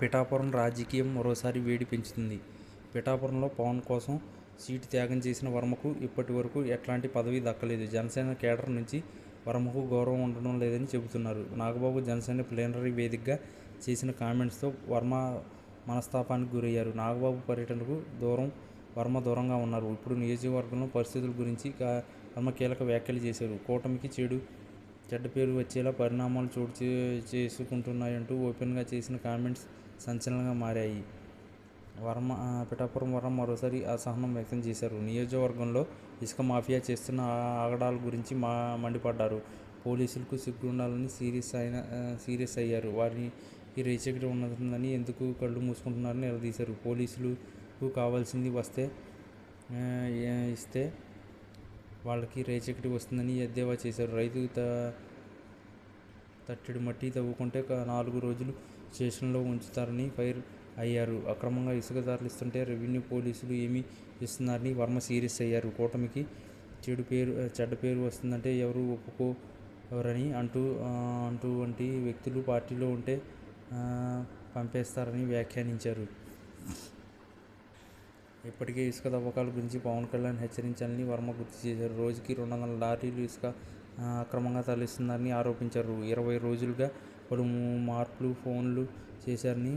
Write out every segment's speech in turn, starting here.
పిఠాపురం రాజకీయం మరోసారి వేడి పెంచుతుంది. పిఠాపురంలో పవన్ కోసం సీటు త్యాగం చేసిన వర్మకు ఇప్పటి వరకు ఎట్లాంటి పదవి దక్కలేదు. జనసేన కేడర్ నుంచి వర్మకు గౌరవం ఉండడం లేదని చెబుతున్నారు. నాగబాబు జనసేన ప్లేనరీ వేదికగా చేసిన కామెంట్స్తో వర్మ మనస్తాపానికి గురయ్యారు. నాగబాబు పర్యటనకు దూరం వర్మ దూరంగా ఉన్నారు. ఇప్పుడు నియోజకవర్గంలో పరిస్థితుల గురించి వర్మ కీలక వ్యాఖ్యలు చేశారు. కూటమికి చెడు చెడ్డ పేరు వచ్చేలా పరిణామాలు చోటు చే- చేసుకుంటున్నాయంటూ ఓపెన్గా చేసిన కామెంట్స్ సంచలనంగా మారాయి. వర్మ పిఠాపురం వర్మ మరోసారి అసహనం వ్యక్తం చేశారు. నియోజకవర్గంలో ఇసుక మాఫియా చేస్తున్న ఆ- ఆగడాల గురించి మా మండిపడ్డారు. పోలీసులకు సిగ్గుండాలని సీరియస్ అయిన సీరియస్ అయ్యారు. వారిని ఈ రేచకటి ఉన్నదని ఎందుకు కళ్ళు మూసుకుంటున్నారని నిలదీశారు. పోలీసులకు కావాల్సింది వస్తే ఇస్తే వాళ్ళకి రేచకటి వస్తుందని ఎద్దేవా చేశారు. రైతు త తట్టెడు మట్టి తవ్వుకుంటే నాలుగు రోజులు స్టేషన్లో ఉంచుతారని ఫైర్ అయ్యారు. అక్రమంగా ఇసుక తరలిస్తుంటే రెవెన్యూ పోలీసులు ఏమి ఇస్తున్నారని వర్మ సీరియస్ అయ్యారు. కూటమికి చెడు పేరు చెడ్డ పేరు వస్తుందంటే ఎవరు ఒప్పుకోరని అంటూ అంటూ వంటి వ్యక్తులు పార్టీలో ఉంటే పంపేస్తారని వ్యాఖ్యానించారు. ఇప్పటికే ఇసుక తవ్వకాల గురించి పవన్ కళ్యాణ్ హెచ్చరించాలని వర్మ గుర్తు చేశారు. రోజుకి రెండు వందల లారీలు ఇసుక అక్రమంగా తరలిస్తున్నారని ఆరోపించారు. ఇరవై రోజులుగా పలు మార్పులు ఫోన్లు చేశారని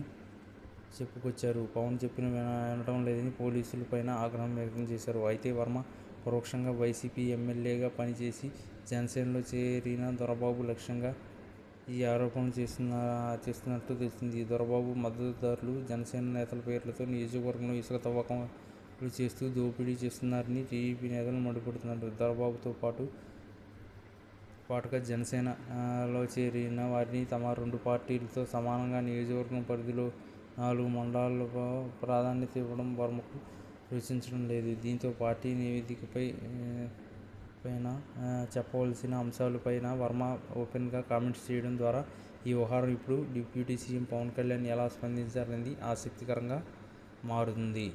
చెప్పుకొచ్చారు. పవన్ చెప్పిన విన- వినడం లేదని పోలీసులపైన ఆగ్రహం వ్యక్తం చేశారు. అయితే వర్మ పరోక్షంగా వైసీపీ ఎమ్మెల్యేగా పనిచేసి జనసేనలో చేరిన దొరబాబు లక్ష్యంగా ఈ ఆరోపణలు చేస్తున్న చేస్తున్నట్టు తెలిసింది. దొరబాబు మద్దతుదారులు జనసేన నేతల పేర్లతో నియోజకవర్గంలో ఇసుక తవ్వకాలు చేస్తూ దోపిడీ చేస్తున్నారని టీడీపీ నేతలు మండిపడుతున్నారు. దొరబాబుతో పాటు పాటుగా జనసేనలో చేరిన వారిని తమ రెండు పార్టీలతో సమానంగా నియోజకవర్గం పరిధిలో నాలుగు మండలాలకు ప్రాధాన్యత ఇవ్వడం వర్మకు రుచించడం లేదు. దీంతో పార్టీ నివేదికపై పైన చెప్పవలసిన అంశాలపైన వర్మ ఓపెన్గా కామెంట్స్ చేయడం ద్వారా ఈ వ్యవహారం ఇప్పుడు డిప్యూటీ సీఎం పవన్ కళ్యాణ్ ఎలా స్పందించారనేది ఆసక్తికరంగా మారుతుంది.